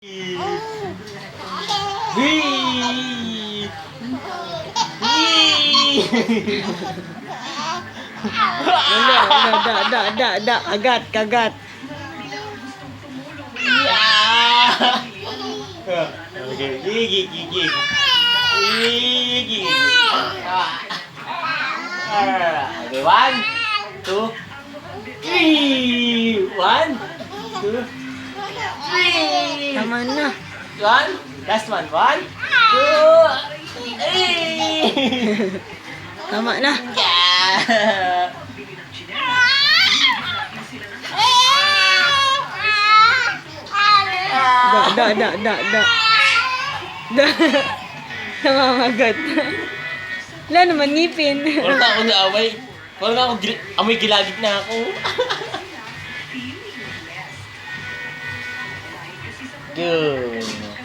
Wee! Wee! Da, da, da, da, da, kagat, kagat. Okay, gigi, gigi. Gigi. Ah. Okay, one, two, three. One, two, three. Tama na. One, last one. One, two, three. Tama na. Yeah. Da, da, da, da, da. Da. Namamagat. Wala naman ngipin. Wala na ako naaway. Wala na ako, gil- amoy gilagit na ako. Good.